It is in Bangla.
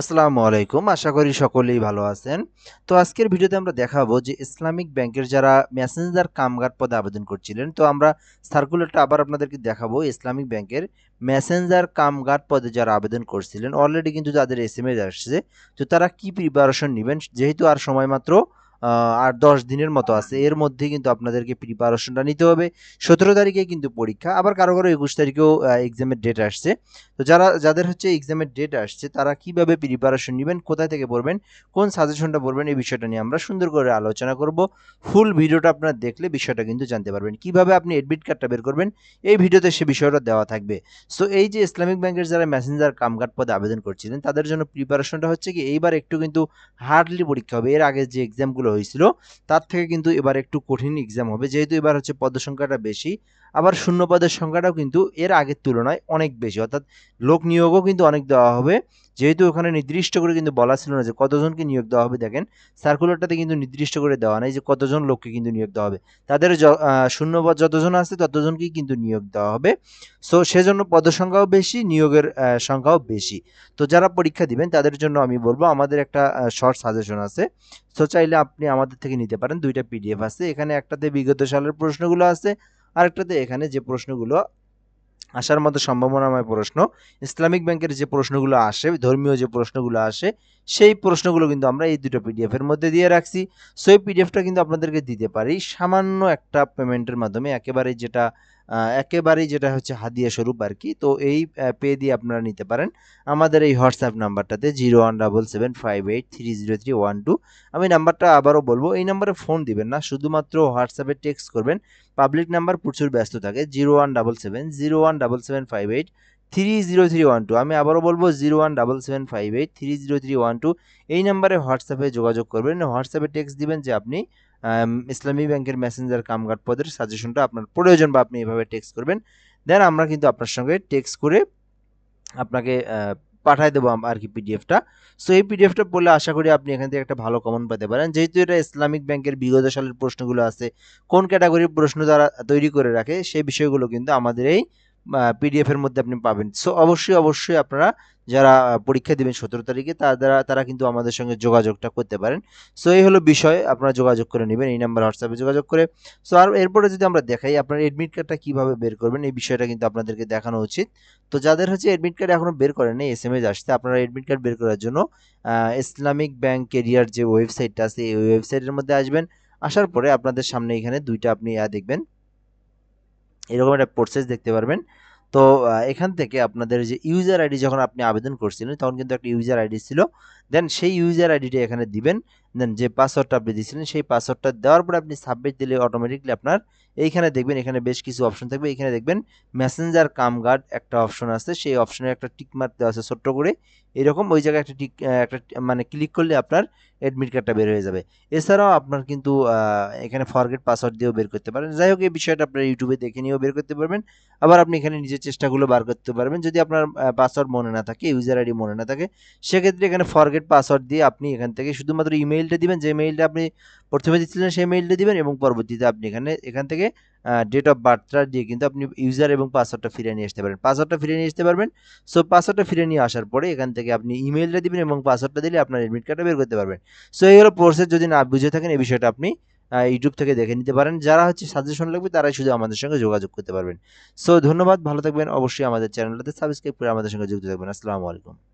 আসসালামু আলাইকুম, আশা করি সকলেই ভালো আছেন। তো আজকের ভিডিওতে আমরা দেখাবো যে ইসলামিক ব্যাংকের যারা ম্যাসেঞ্জার কামগার পদে আবেদন করছিলেন, তো আমরা সার্কুলারটা আবার আপনাদেরকে দেখাবো ইসলামিক ব্যাংকের ম্যাসেঞ্জার কামগার পদে যারা আবেদন করছিলেন। অলরেডি কিন্তু তাদের এস এম এস আসছে, তো তারা কি প্রিপারেশন নেবেন? যেহেতু আর সময় মাত্র আর দশ দিনের মতো আছে। এর মধ্যে কিন্তু আপনাদেরকে প্রিপারেশনটা নিতে হবে। সতেরো তারিখে কিন্তু পরীক্ষা, আবার কারও কারও একুশ তারিখেও এক্সামের ডেট আসছে। তো যারা, যাদের হচ্ছে এক্সামের ডেট আসছে, তারা কীভাবে প্রিপারেশন নেবেন, কোথায় থেকে পড়বেন, কোন সাজেশনটা পড়বেন, এই বিষয়টা নিয়ে আমরা সুন্দর করে আলোচনা করব। ফুল ভিডিওটা আপনারা দেখলে বিষয়টা কিন্তু জানতে পারবেন। কীভাবে আপনি এডমিট কার্ডটা বের করবেন, এই ভিডিওতে সে বিষয়টা দেওয়া থাকবে। সো এই যে ইসলামিক ব্যাংকের যারা মেসেঞ্জার কামকাট পদে আবেদন করছিলেন, তাদের জন্য প্রিপারেশনটা হচ্ছে কি, এইবার একটু কিন্তু হার্ডলি পরীক্ষা হবে। এর আগে যে এক্সামগুলো হয়েছিল, তার থেকে কিন্তু এবার একটু কঠিন এক্সাম হবে। যেহেতু এবার হচ্ছে পদ সংখ্যাটা বেশি, আবার শূন্য পদের সংখ্যাটাও কিন্তু এর আগের তুলনায় অনেক বেশি। অর্থাৎ লোক নিয়োগও কিন্তু অনেক দেওয়া হবে। যেহেতু ওখানে নির্দিষ্ট করে কিন্তু বলা ছিল না যে কতজনকে নিয়োগ দেওয়া হবে, দেখেন সার্কুলারটাতে কিন্তু নির্দিষ্ট করে দেওয়া নাই যে কতজন লোককে কিন্তু নিয়োগ দেওয়া হবে। তাদের শূন্যপদ যতজন আছে ততজনকেই কিন্তু নিয়োগ দেওয়া হবে। সো সেজন্য পদের সংখ্যাও বেশি, নিয়োগের সংখ্যাও বেশি। তো যারা পরীক্ষা দিবেন, তাদের জন্য আমি বলব, আমাদের একটা শর্ট সাজেশন আছে। সো চাইলে আপনি আমাদের থেকে নিতে পারেন, দুইটা পিডিএফ আছে। এখানে একটাতে বিগত সালের প্রশ্নগুলো আছে, আরেকটাতে এখানে যে প্রশ্নগুলো আসার মতো সম্ভাবনাময় প্রশ্ন। ইসলামিক ব্যাংকের যে প্রশ্নগুলো আসে ধর্মীয় যে প্রশ্নগুলো আসে সেই প্রশ্নগুলো কিন্তু আমরা এই দুটো পিডিএফ এর মধ্যে দিয়ে রাখছি। সো এই পিডিএফটা কিন্তু আপনাদেরকে দিতে পারি। সামান্য একটা পেমেন্টের মাধ্যমে একেবারে যেটা একেবারেই যেটা হচ্ছে হাদিয়া স্বরূপ আর কি। তো এই পে দিয়ে আপনারা নিতে পারেন। আমাদের এই WhatsApp নাম্বারটাতে zero one double seven five eight three zero three one two আমি নাম্বারটা আবারও বলব, এই নাম্বারে ফোন দিবেন না। শুধুমাত্র হোয়াটসঅ্যাপে টেক্সট করবেন। পাবলিক নাম্বার প্রচুর ব্যস্ত থাকে। Zero one double seven zero one double seven five eight three zero three one two আমি আবারও বলব zero one double seven five eight three zero three one two এই নাম্বারে হোয়াটসঅ্যাপে যোগাযোগ করবেন। হোয়াটসঅ্যাপে টেক্সট দিবেন যে আপনি ইসলামী ব্যাংকের মেসেঞ্জার কামগার্ড পদের সাজেশনটা আপনার প্রয়োজন বা আপনি এভাবে টেক্সট করবেন। দেন আমরা কিন্তু আপনার সঙ্গে টেক্সট করে আপনাকে পাঠায় দেবো আর কি পিডিএফটা সো এই পিডিএফটা পড়লে আশা করি আপনি এখান থেকে একটা ভালো কমন পেতে পারেন। যেহেতু এটা ইসলামিক ব্যাংকের বিগত সালের প্রশ্নগুলো আছে, কোন ক্যাটাগরির প্রশ্ন তারা তৈরি করে রাখে, সেই বিষয়গুলো কিন্তু আমাদের এই পিডিএফ এর মধ্যে আপনি পাবেন। সো অবশ্যই অবশ্যই আপনারা যারা পরীক্ষা দিবেন সতেরো তারিখে, তারা তারা কিন্তু আমাদের সঙ্গে যোগাযোগটা করতে পারেন। সো এই হলো বিষয়, আপনারা যোগাযোগ করে নেবেন, এই নাম্বার হোয়াটসঅ্যাপে যোগাযোগ করে। সো আর এরপরে যদি আমরা দেখাই, আপনার এডমিট কার্ডটা কীভাবে বের করবেন, এই বিষয়টা কিন্তু আপনাদেরকে দেখানো উচিত। তো যাদের হচ্ছে এডমিট কার্ড এখনও বের করেন এস এম এস আসছে, আপনারা এডমিট কার্ড বের করার জন্য ইসলামিক ব্যাংক কেরিয়ার যে ওয়েবসাইটটা আছে, এই ওয়েবসাইটের মধ্যে আসবেন। আসার পরে আপনাদের সামনে এখানে দুইটা আপনি দেখবেন এরকম একটা প্রসেস দেখতে পারবেন। তো এখান থেকে আপনাদের যে ইউজার আইডি যখন আপনি আবেদন করছিলেন, তখন কিন্তু একটা ইউজার আইডি ছিল। দেন সেই ইউজার আইডিটা এখানে দিবেন। দেন যে পাসওয়ার্ডটা আপনি দিয়েছিলেন, সেই পাসওয়ার্ডটা দেওয়ার পরে আপনি সাবমিট দিলে অটোমেটিকলি আপনার এইখানে দেখবেন, এখানে বেশ কিছু অপশন থাকবে। এখানে দেখবেন মেসেঞ্জার কাম গার্ড একটা অপশন আছে, সেই অপশনে একটা টিক মার্ক দেওয়া আছে ছোট্ট করে। এরকম ওই জায়গায় একটা টিক একটা মানে ক্লিক করলে আপনার অ্যাডমিট কার্ডটা বের হয়ে যাবে। এছাড়াও আপনার কিন্তু এখানে ফরগেট পাসওয়ার্ড দিয়েও বের করতে পারেন। যাই হোক, এই বিষয়টা আপনার ইউটিউবে দেখে নিয়েও বের করতে পারবেন। আবার আপনি এখানে নিজের চেষ্টাগুলো বার করতে পারবেন। যদি আপনার পাসওয়ার্ড মনে না থাকে ইউজার আইডি মনে না থাকে, সেক্ষেত্রে এখানে ফরগেট পাসওয়ার্ড দিয়ে আপনি এখান থেকে শুধুমাত্র ইমেইলটা দিবেন, যে মেইলটা আপনি প্রথমে দিচ্ছিলেন সেই মেইলটা দিবেন এবং পরবর্তীতে আপনি এখানে, এখান থেকে ডেট অফ বার্থটা দিয়ে কিন্তু আপনি ইউজার এবং পাসওয়ার্ডটা ফিরে নিয়ে আসতে পারেন পাসওয়ার্ডটা ফিরে নিয়ে আসতে পারবেন সো পাসওয়ার্ডটা ফিরে নিয়ে আসার পরে এখান থেকে আপনি ইমেইলটা দিবেন এবং পাসওয়ার্ডটা দিলে আপনার এডমিট কার্ডটা বের করতে পারবেন। সো এই হলো প্রসেস যদি না বুঝে থাকেন এই বিষয়টা আপনি ইউটিউব থেকে দেখে নিতে পারেন। যারা হচ্ছে সাজেশন লাগবে তারাই শুধু আমাদের সঙ্গে যোগাযোগ করতে পারবেন। সো ধন্যবাদ, ভালো থাকবেন। অবশ্যই আমাদের চ্যানেলটাতে সাবস্ক্রাইব করে আমাদের সঙ্গে যুক্ত থাকবেন। আসসালামু আলাইকুম।